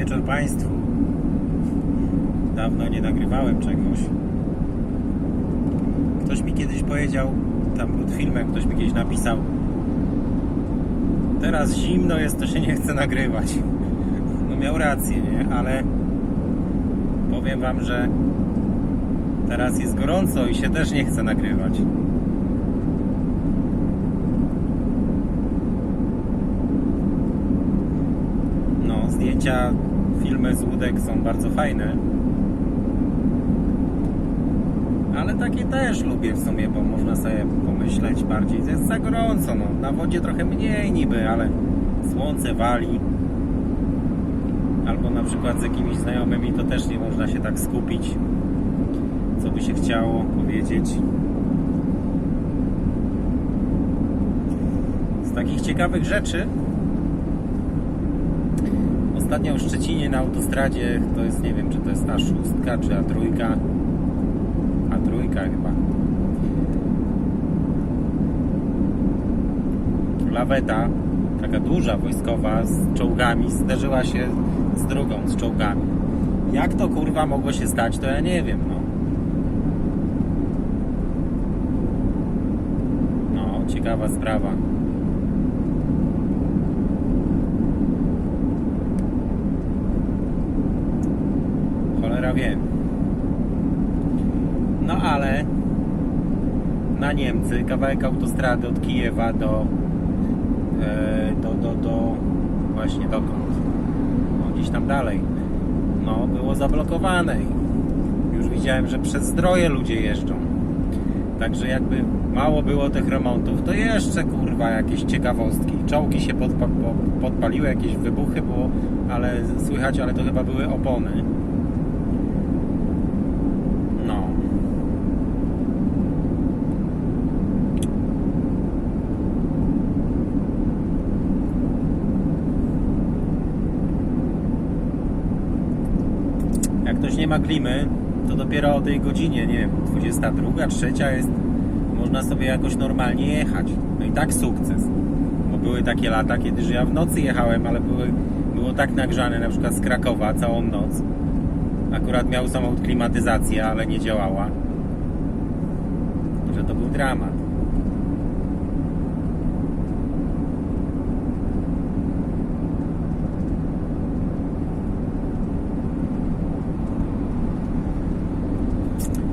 wieczór Państwu. Dawno nie nagrywałem czegoś. Ktoś mi kiedyś powiedział, tam pod filmem ktoś mi kiedyś napisał Teraz zimno jest, to się nie chce nagrywać. No miał rację, nie? Ale powiem Wam, że teraz jest gorąco i się też nie chce nagrywać. No, zdjęcia, filmy z łódek są bardzo fajne. Ale takie też lubię w sumie, bo można sobie pomyśleć bardziej. To jest za gorąco, no. Na wodzie trochę mniej niby, ale słońce wali. Albo na przykład z jakimiś znajomymi to też nie można się tak skupić, co by się chciało powiedzieć. Z takich ciekawych rzeczy Ostatnio w Szczecinie na autostradzie, to jest, nie wiem, czy to jest A6 czy A3, A3 chyba. Laweta, taka duża wojskowa z czołgami, zderzyła się z drugą, z czołgami. Jak to kurwa mogło się stać, to ja nie wiem, no. No, ciekawa sprawa. Cholera wie. No ale na Niemcy kawałek autostrady od Kijewa do e, do, do, do właśnie dokąd? No, gdzieś tam dalej. No, było zablokowane. Już widziałem, że przez zdroje ludzie jeżdżą. Także jakby mało było tych remontów, to jeszcze kurwa jakieś ciekawostki. Czołgi się podpa po- podpaliły, jakieś wybuchy było, ale słychać, ale to chyba były opony. No. Jak ktoś nie ma klimy, to dopiero o tej godzinie, nie wiem, 22, trzecia jest, można sobie jakoś normalnie jechać. No i tak sukces. Bo były takie lata, kiedy że ja w nocy jechałem, ale były, było tak nagrzane, na przykład z Krakowa całą noc. Akurat miał samochód klimatyzację, ale nie działała. Że to był dramat.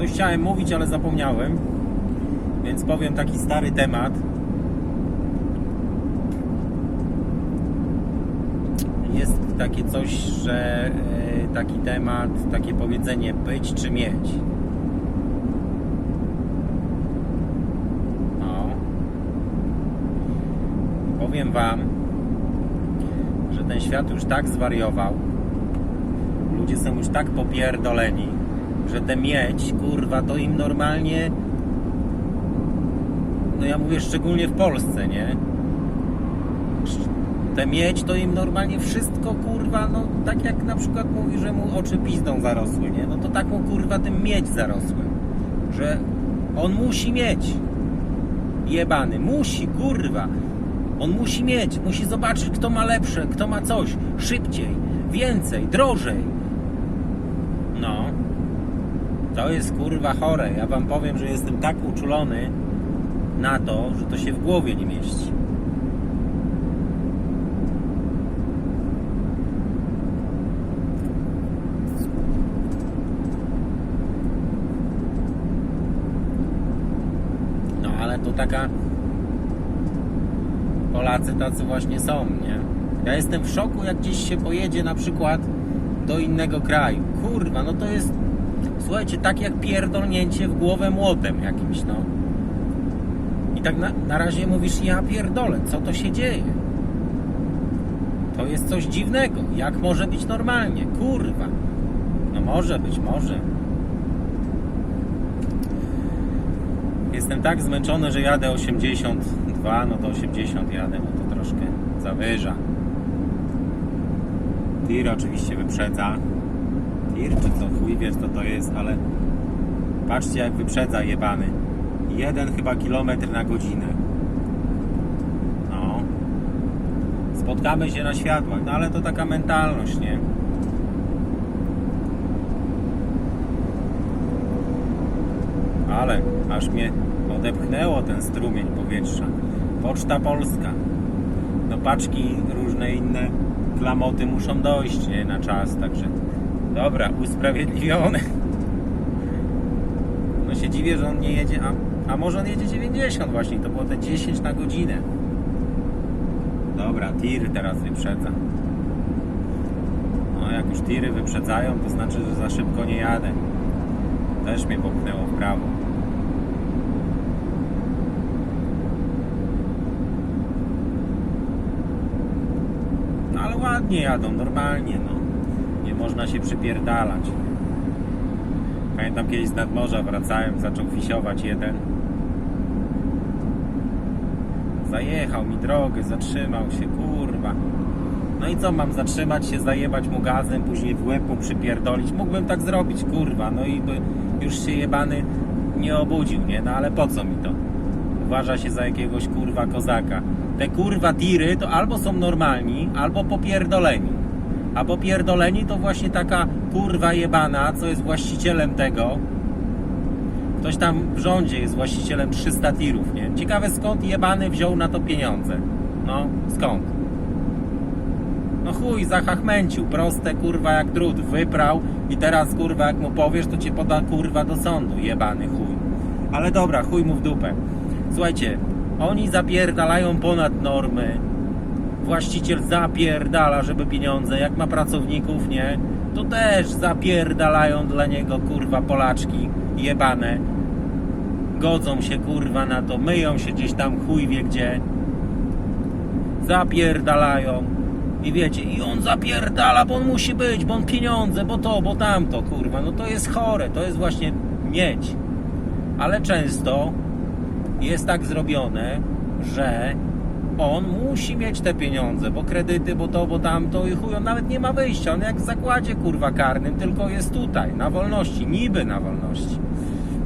Coś chciałem mówić, ale zapomniałem. Więc powiem taki stary temat. Jest takie coś, że e, taki temat, takie powiedzenie być czy mieć. No. Powiem Wam, że ten świat już tak zwariował, ludzie są już tak popierdoleni, że te mieć, kurwa, to im normalnie no ja mówię szczególnie w Polsce, nie? Te mieć to im normalnie wszystko, kurwa, no tak jak na przykład mówi, że mu oczy pizdą zarosły, nie? No to tak kurwa tym mieć zarosły, że on musi mieć. Jebany, musi, kurwa. On musi mieć, musi zobaczyć, kto ma lepsze, kto ma coś, szybciej, więcej, drożej. To jest kurwa chore. Ja wam powiem, że jestem tak uczulony na to, że to się w głowie nie mieści. No ale to taka Polacy tacy właśnie są, nie? Ja jestem w szoku, jak gdzieś się pojedzie na przykład do innego kraju. Kurwa, no to jest słuchajcie, tak jak pierdolnięcie w głowę młotem jakimś, no. I tak na, na razie mówisz, ja pierdolę, co to się dzieje? To jest coś dziwnego. Jak może być normalnie? Kurwa. No może być, może. Jestem tak zmęczony, że jadę 82, no to 80 jadę, no to troszkę zawyża. Tir oczywiście wyprzedza wir, czy co chuj, wiesz co to jest, ale patrzcie jak wyprzedza jebany. Jeden chyba kilometr na godzinę. No. Spotkamy się na światłach, no ale to taka mentalność, nie? Ale aż mnie odepchnęło ten strumień powietrza. Poczta Polska. No paczki różne inne klamoty muszą dojść nie, na czas, także dobra, usprawiedliwione. No się dziwię, że on nie jedzie, a, a może on jedzie 90 właśnie, to było te 10 na godzinę. Dobra, tir teraz wyprzedza. No jak już tiry wyprzedzają, to znaczy, że za szybko nie jadę. Też mnie popchnęło w prawo. No ale ładnie jadą, normalnie, no. Można się przypierdalać. Pamiętam kiedyś z nadmorza wracałem, zaczął fisiować jeden. Zajechał mi drogę, zatrzymał się, kurwa. No i co, mam zatrzymać się, zajebać mu gazem, później w łeb mu przypierdolić? Mógłbym tak zrobić, kurwa, no i by już się jebany nie obudził, nie? No ale po co mi to? Uważa się za jakiegoś kurwa kozaka. Te kurwa tiry to albo są normalni, albo popierdoleni. A popierdoleni to właśnie taka kurwa jebana, co jest właścicielem tego. Ktoś tam w rządzie jest właścicielem 300 tirów, nie? Ciekawe skąd jebany wziął na to pieniądze. No, skąd? No chuj, zachachmęcił, proste kurwa jak drut, wyprał i teraz kurwa jak mu powiesz, to cię poda kurwa do sądu, jebany chuj. Ale dobra, chuj mu w dupę. Słuchajcie, oni zapierdalają ponad normy, właściciel zapierdala, żeby pieniądze, jak ma pracowników, nie, to też zapierdalają dla niego kurwa Polaczki jebane. Godzą się kurwa na to, myją się gdzieś tam chuj wie gdzie. Zapierdalają. I wiecie, i on zapierdala, bo on musi być, bo on pieniądze, bo to, bo tamto, kurwa. No to jest chore, to jest właśnie mieć. Ale często jest tak zrobione, że on musi mieć te pieniądze, bo kredyty, bo to, bo tamto i chuj, on nawet nie ma wyjścia. On jak w zakładzie kurwa karnym, tylko jest tutaj, na wolności, niby na wolności.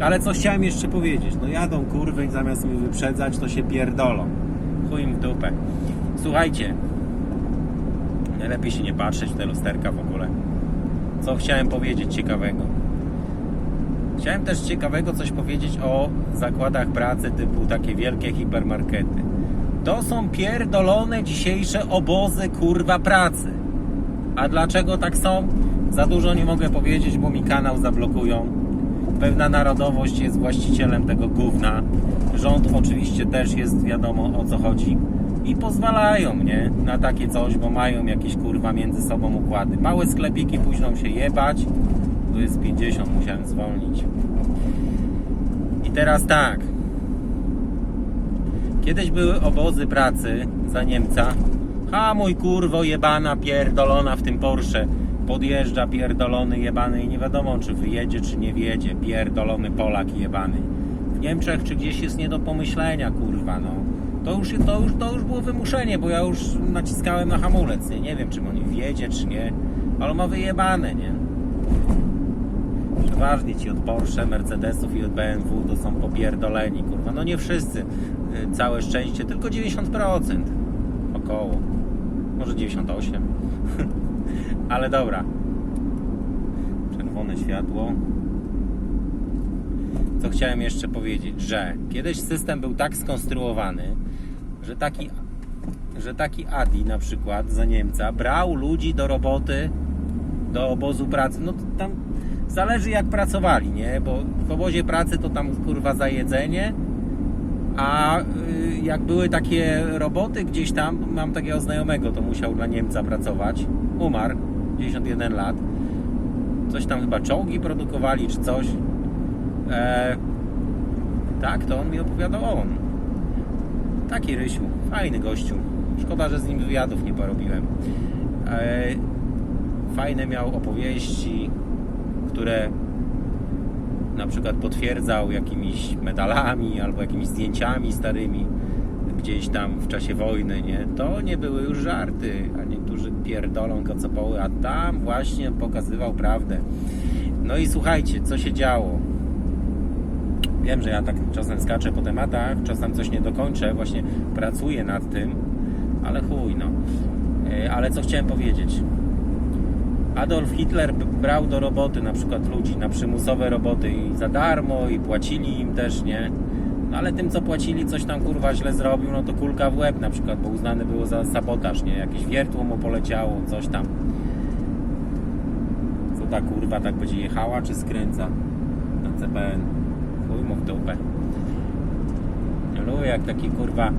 Ale co chciałem jeszcze powiedzieć, no jadą kurwy i zamiast mi wyprzedzać, to się pierdolą. Chuj im w dupę. Słuchajcie, najlepiej się nie patrzeć w te lusterka w ogóle. Co chciałem powiedzieć ciekawego? Chciałem też ciekawego coś powiedzieć o zakładach pracy typu takie wielkie hipermarkety. To są pierdolone dzisiejsze obozy kurwa pracy. A dlaczego tak są? Za dużo nie mogę powiedzieć, bo mi kanał zablokują. Pewna narodowość jest właścicielem tego gówna. Rząd oczywiście też jest wiadomo o co chodzi. I pozwalają, nie? Na takie coś, bo mają jakieś kurwa między sobą układy. Małe sklepiki późną się jebać. Tu jest 50, musiałem zwolnić. I teraz tak. Kiedyś były obozy pracy za Niemca. Ha mój kurwo jebana pierdolona w tym Porsche. Podjeżdża pierdolony jebany i nie wiadomo czy wyjedzie czy nie wjedzie. Pierdolony Polak jebany. W Niemczech czy gdzieś jest nie do pomyślenia kurwa no. To już, to, już, to już było wymuszenie, bo ja już naciskałem na hamulec. Nie, nie wiem czy on wjedzie czy nie. Ale ma wyjebane, nie? Przeważnie ci od Porsche, Mercedesów i od BMW to są popierdoleni, kurwa. No nie wszyscy, całe szczęście, tylko 90% około. Może 98. Ale dobra. Czerwone światło. Co chciałem jeszcze powiedzieć, że kiedyś system był tak skonstruowany, że taki, że taki Adi na przykład za Niemca brał ludzi do roboty, do obozu pracy. No tam zależy jak pracowali, nie? Bo w obozie pracy to tam kurwa za jedzenie, a y, jak były takie roboty gdzieś tam, mam takiego znajomego, to musiał dla Niemca pracować. Umarł, 91 lat. Coś tam chyba czołgi produkowali czy coś. E, tak, to on mi opowiadał on. Taki Rysiu, fajny gościu. Szkoda, że z nim wywiadów nie porobiłem. E, fajne miał opowieści, które na przykład potwierdzał jakimiś medalami albo jakimiś zdjęciami starymi gdzieś tam w czasie wojny, nie? To nie były już żarty, a niektórzy pierdolą kocopoły, a tam właśnie pokazywał prawdę. No i słuchajcie, co się działo. Wiem, że ja tak czasem skaczę po tematach, czasem coś nie dokończę, właśnie pracuję nad tym, ale chuj, no. E, Ale co chciałem powiedzieć? Adolf Hitler brał do roboty na przykład ludzi na przymusowe roboty i za darmo i płacili im też, nie? No ale tym co płacili coś tam kurwa źle zrobił, no to kulka w łeb na przykład, bo uznany było za sabotaż, nie? Jakieś wiertło mu poleciało, coś tam. Co ta kurwa tak będzie jechała czy skręca na CPN? Chuj mu w dupę. Lubię jak taki kurwa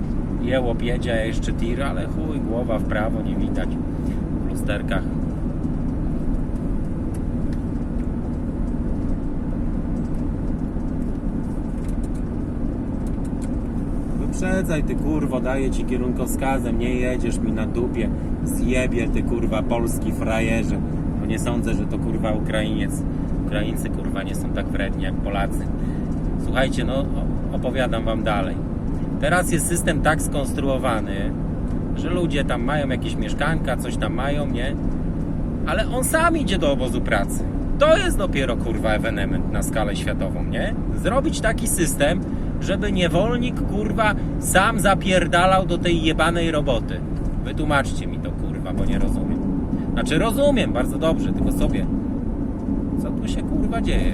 jełop jedzie, jeszcze tir, ale chuj, głowa w prawo nie widać w lusterkach. Wyprzedzaj ty kurwo, daję ci kierunkowskazem, nie jedziesz mi na dupie, zjebie ty kurwa polski frajerze. Bo nie sądzę, że to kurwa Ukrainiec. Ukraińcy kurwa nie są tak wredni jak Polacy. Słuchajcie, no opowiadam wam dalej. Teraz jest system tak skonstruowany, że ludzie tam mają jakieś mieszkanka, coś tam mają, nie? Ale on sam idzie do obozu pracy. To jest dopiero kurwa ewenement na skalę światową, nie? Zrobić taki system, żeby niewolnik kurwa sam zapierdalał do tej jebanej roboty. Wytłumaczcie mi to kurwa, bo nie rozumiem. Znaczy rozumiem bardzo dobrze, tylko sobie. Co tu się kurwa dzieje?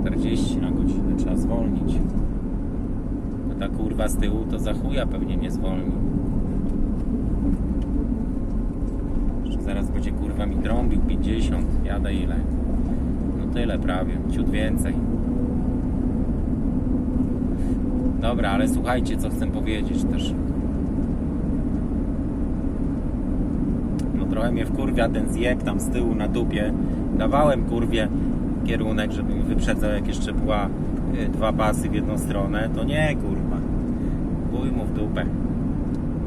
40 na godzinę trzeba zwolnić. A ta kurwa z tyłu to za chuja pewnie nie zwolni. Jeszcze zaraz będzie kurwa mi trąbił 50. Jadę ile? No tyle prawie, ciut więcej. Dobra, ale słuchajcie, co chcę powiedzieć też. No trochę mnie wkurwia ten zjeb tam z tyłu na dupie. Dawałem kurwie kierunek, żeby mi wyprzedzał, jak jeszcze była y, dwa pasy w jedną stronę. To nie, kurwa. Chuj mu w dupę.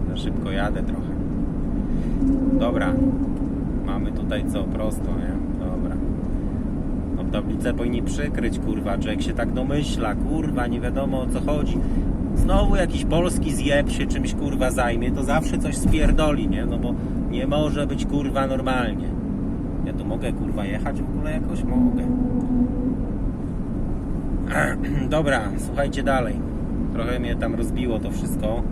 Za szybko jadę trochę. Dobra. Mamy tutaj co? Prosto, nie? Dobra. Tablicę powinni przykryć, kurwa. Człowiek się tak domyśla, kurwa, nie wiadomo o co chodzi. Znowu jakiś polski zjeb się czymś, kurwa, zajmie, to zawsze coś spierdoli, nie? No bo nie może być, kurwa, normalnie. Ja tu mogę, kurwa, jechać w ogóle jakoś? Mogę. Dobra, słuchajcie dalej. Trochę mnie tam rozbiło to wszystko.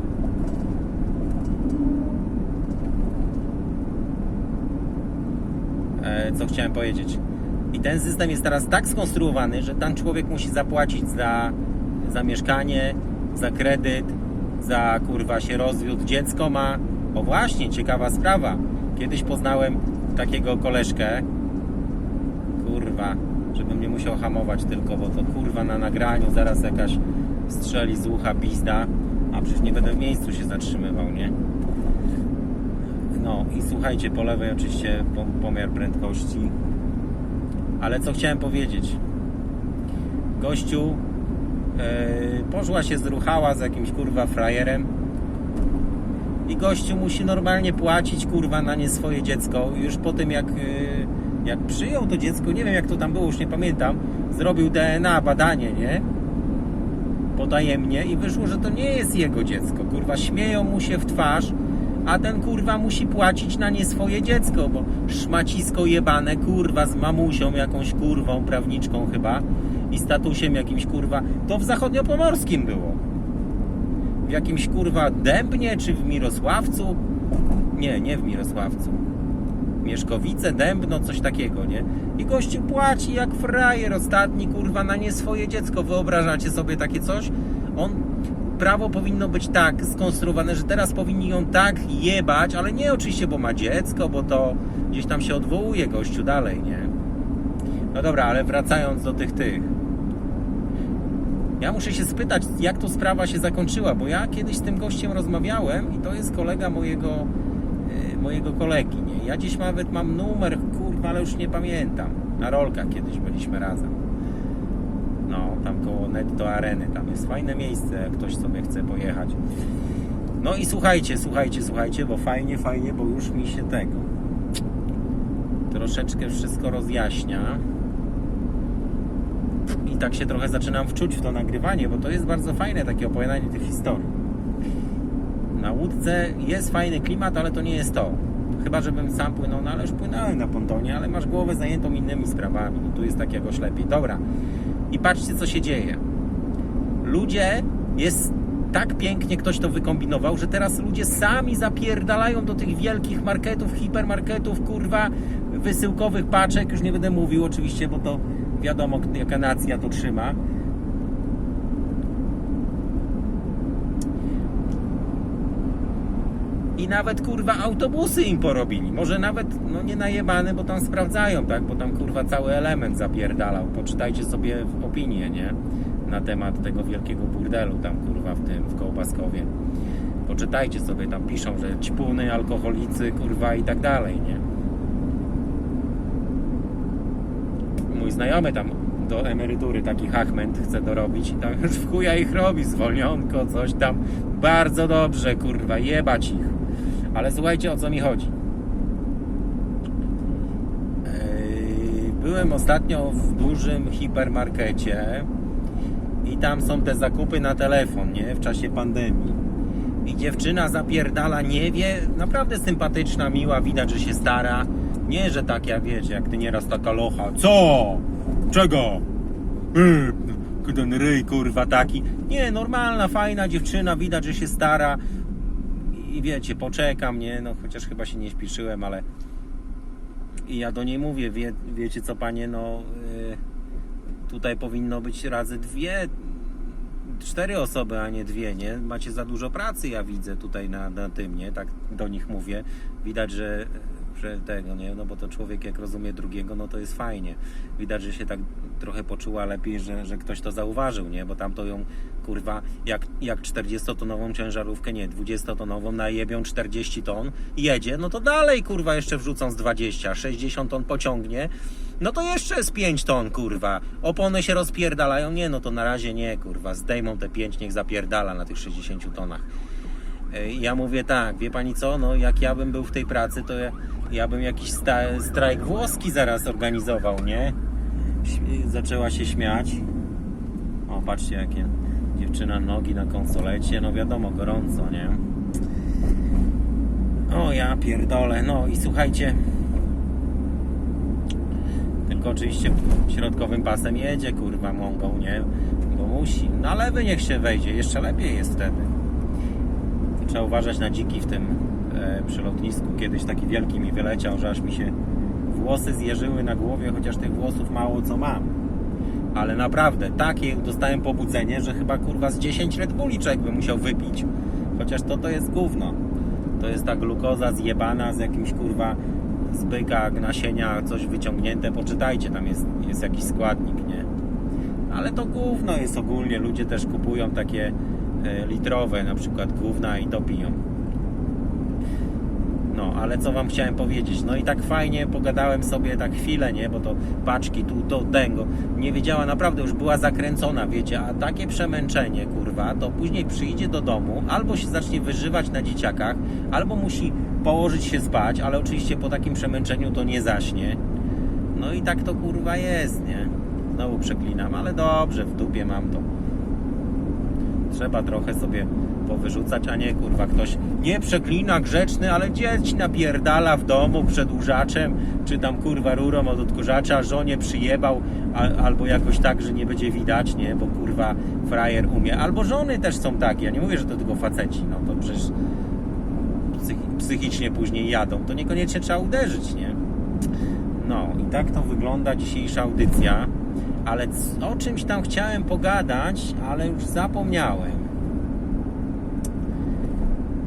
E, co chciałem powiedzieć. I ten system jest teraz tak skonstruowany, że ten człowiek musi zapłacić za, za mieszkanie, za kredyt, za kurwa się rozwiódł. Dziecko ma. O właśnie, ciekawa sprawa. Kiedyś poznałem takiego koleżkę. Kurwa, żebym nie musiał hamować tylko, bo to kurwa na nagraniu zaraz jakaś strzeli z ucha a przecież nie będę w miejscu się zatrzymywał, nie? No i słuchajcie, po lewej oczywiście pom- pomiar prędkości. Ale co chciałem powiedzieć? Gościu yy, poszła się zruchała z jakimś kurwa frajerem i gościu musi normalnie płacić kurwa na nie swoje dziecko. Już po tym jak, yy, jak przyjął to dziecko, nie wiem jak to tam było, już nie pamiętam, zrobił DNA badanie, nie? Potajemnie i wyszło, że to nie jest jego dziecko. Kurwa, śmieją mu się w twarz, a ten kurwa musi płacić na nie swoje dziecko, bo szmacisko jebane, kurwa, z mamusią, jakąś kurwą, prawniczką chyba i statusem jakimś kurwa. To w zachodniopomorskim było. W jakimś kurwa Dębnie czy w Mirosławcu? Nie, nie w Mirosławcu. Mieszkowice, Dębno, coś takiego, nie? I gościu płaci jak frajer ostatni, kurwa, na nie swoje dziecko. Wyobrażacie sobie takie coś? On, prawo powinno być tak skonstruowane, że teraz powinni ją tak jebać, ale nie oczywiście, bo ma dziecko, bo to gdzieś tam się odwołuje gościu dalej, nie? No dobra, ale wracając do tych tych. Ja muszę się spytać, jak to sprawa się zakończyła, bo ja kiedyś z tym gościem rozmawiałem i to jest kolega mojego, e, mojego kolegi, nie? Ja dziś nawet mam numer, kurwa, ale już nie pamiętam. Na rolkach kiedyś byliśmy razem. No, tam koło Netto Areny, tam jest fajne miejsce, jak ktoś sobie chce pojechać. No i słuchajcie, słuchajcie, słuchajcie, bo fajnie, fajnie, bo już mi się tego troszeczkę wszystko rozjaśnia. I tak się trochę zaczynam wczuć w to nagrywanie, bo to jest bardzo fajne takie opowiadanie tych historii. Na łódce jest fajny klimat, ale to nie jest to. Chyba, żebym sam płynął, no ale już płynąłem na pontonie, ale masz głowę zajętą innymi sprawami. Tu jest tak jakoś lepiej. Dobra. I patrzcie, co się dzieje. Ludzie jest tak pięknie ktoś to wykombinował, że teraz ludzie sami zapierdalają do tych wielkich marketów, hipermarketów, kurwa, wysyłkowych paczek, już nie będę mówił oczywiście, bo to wiadomo jaka nacja to trzyma. I nawet kurwa autobusy im porobili. Może nawet no nie najebane, bo tam sprawdzają, tak? Bo tam kurwa cały element zapierdalał. Poczytajcie sobie opinię, nie? Na temat tego wielkiego burdelu tam kurwa w tym, w Kołbaskowie. Poczytajcie sobie, tam piszą, że ćpuny, alkoholicy, kurwa i tak dalej, nie? Mój znajomy tam do emerytury taki hachment chce dorobić i tam już w chuja ich robi, zwolnionko, coś tam. Bardzo dobrze, kurwa, jebać ich. Ale słuchajcie, o co mi chodzi. Byłem ostatnio w dużym hipermarkecie i tam są te zakupy na telefon, nie? W czasie pandemii. I dziewczyna zapierdala, nie wie, naprawdę sympatyczna, miła, widać, że się stara. Nie, że tak jak wiecie, jak ty nieraz taka locha. Co? Czego? Yy, ten ryj kurwa taki. Nie, normalna, fajna dziewczyna, widać, że się stara. I wiecie, poczekam, nie? No chociaż chyba się nie śpieszyłem, ale i ja do niej mówię, wie, wiecie co panie, no yy, tutaj powinno być razy dwie, cztery osoby, a nie dwie, nie? Macie za dużo pracy, ja widzę tutaj na, na tym, nie? Tak do nich mówię. Widać, że tego, nie? No bo to człowiek jak rozumie drugiego, no to jest fajnie. Widać, że się tak trochę poczuła lepiej, że, że ktoś to zauważył, nie? Bo tam to ją, kurwa, jak, jak 40-tonową ciężarówkę, nie, 20-tonową najebią 40 ton jedzie, no to dalej, kurwa, jeszcze wrzucą z 20, 60 ton pociągnie, no to jeszcze z 5 ton, kurwa. Opony się rozpierdalają, nie, no to na razie nie, kurwa, zdejmą te 5, niech zapierdala na tych 60 tonach. Ja mówię tak, wie pani co, no jak ja bym był w tej pracy, to ja, ja bym jakiś strajk włoski zaraz organizował, nie? Zaczęła się śmiać. O, patrzcie jakie dziewczyna nogi na konsolecie, no wiadomo, gorąco, nie? O, ja pierdolę, no i słuchajcie, tylko oczywiście środkowym pasem jedzie, kurwa, mągą, nie? Bo musi. Na lewy niech się wejdzie, jeszcze lepiej jest wtedy. Trzeba uważać na dziki w tym przy lotnisku. Kiedyś taki wielki mi wyleciał, że aż mi się włosy zjeżyły na głowie, chociaż tych włosów mało co mam. Ale naprawdę, takie dostałem pobudzenie, że chyba kurwa z 10 Red Bulli człowiek by musiał wypić. Chociaż to to jest gówno. To jest ta glukoza zjebana z jakimś kurwa z byka, nasienia, coś wyciągnięte. Poczytajcie, tam jest, jest jakiś składnik, nie? Ale to gówno jest ogólnie. Ludzie też kupują takie e, litrowe, na przykład gówna i to piją. No, ale co wam chciałem powiedzieć? No i tak fajnie pogadałem sobie tak chwilę, nie? Bo to paczki tu, to, tego. Nie wiedziała, naprawdę już była zakręcona, wiecie, a takie przemęczenie, kurwa, to później przyjdzie do domu, albo się zacznie wyżywać na dzieciakach, albo musi położyć się spać, ale oczywiście po takim przemęczeniu to nie zaśnie. No i tak to kurwa jest, nie? Znowu przeklinam, ale dobrze, w dupie mam to. Trzeba trochę sobie powyrzucać, a nie kurwa ktoś nie przeklina grzeczny, ale dzieci napierdala w domu przedłużaczem, czy tam kurwa rurą od odkurzacza, żonie przyjebał, a, albo jakoś tak, że nie będzie widać, nie, bo kurwa frajer umie. Albo żony też są takie, ja nie mówię, że to tylko faceci, no to przecież psychi- psychicznie później jadą, to niekoniecznie trzeba uderzyć, nie? No i tak to wygląda dzisiejsza audycja, ale o czymś tam chciałem pogadać, ale już zapomniałem.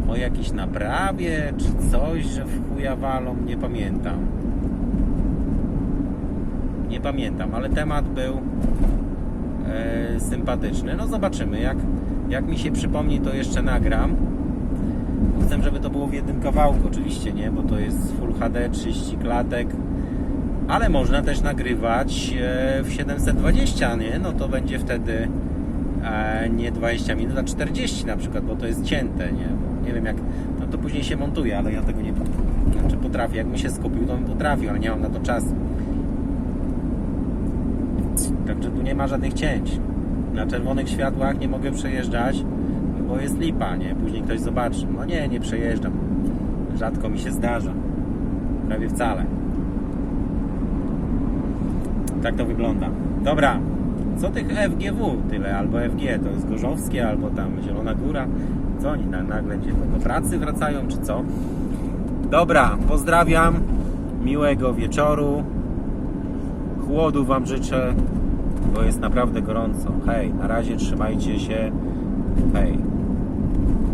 O jakiejś naprawie, czy coś, że w chuja walą, nie pamiętam. Nie pamiętam, ale temat był e, sympatyczny. No zobaczymy, jak, jak mi się przypomni, to jeszcze nagram. Chcę, żeby to było w jednym kawałku, oczywiście, nie? Bo to jest Full HD, 30 klatek. Ale można też nagrywać e, w 720, nie? No to będzie wtedy e, nie 20 minut, a 40 na przykład, bo to jest cięte, nie? Nie wiem jak, no to później się montuje, ale ja tego nie znaczy potrafię. Jakbym się skupił, to bym potrafił, ale nie mam na to czasu. Także tu nie ma żadnych cięć. Na czerwonych światłach nie mogę przejeżdżać, bo jest lipa, nie? Później ktoś zobaczy. No nie, nie przejeżdżam. Rzadko mi się zdarza. Prawie wcale. Tak to wygląda. Dobra, co tych FGW tyle? Albo FG to jest Gorzowskie, albo tam Zielona Góra. Co oni na, nagle gdzie do pracy wracają, czy co? Dobra, pozdrawiam. miłego wieczoru. Chłodu Wam życzę, bo jest naprawdę gorąco. Hej, na razie trzymajcie się. Hej.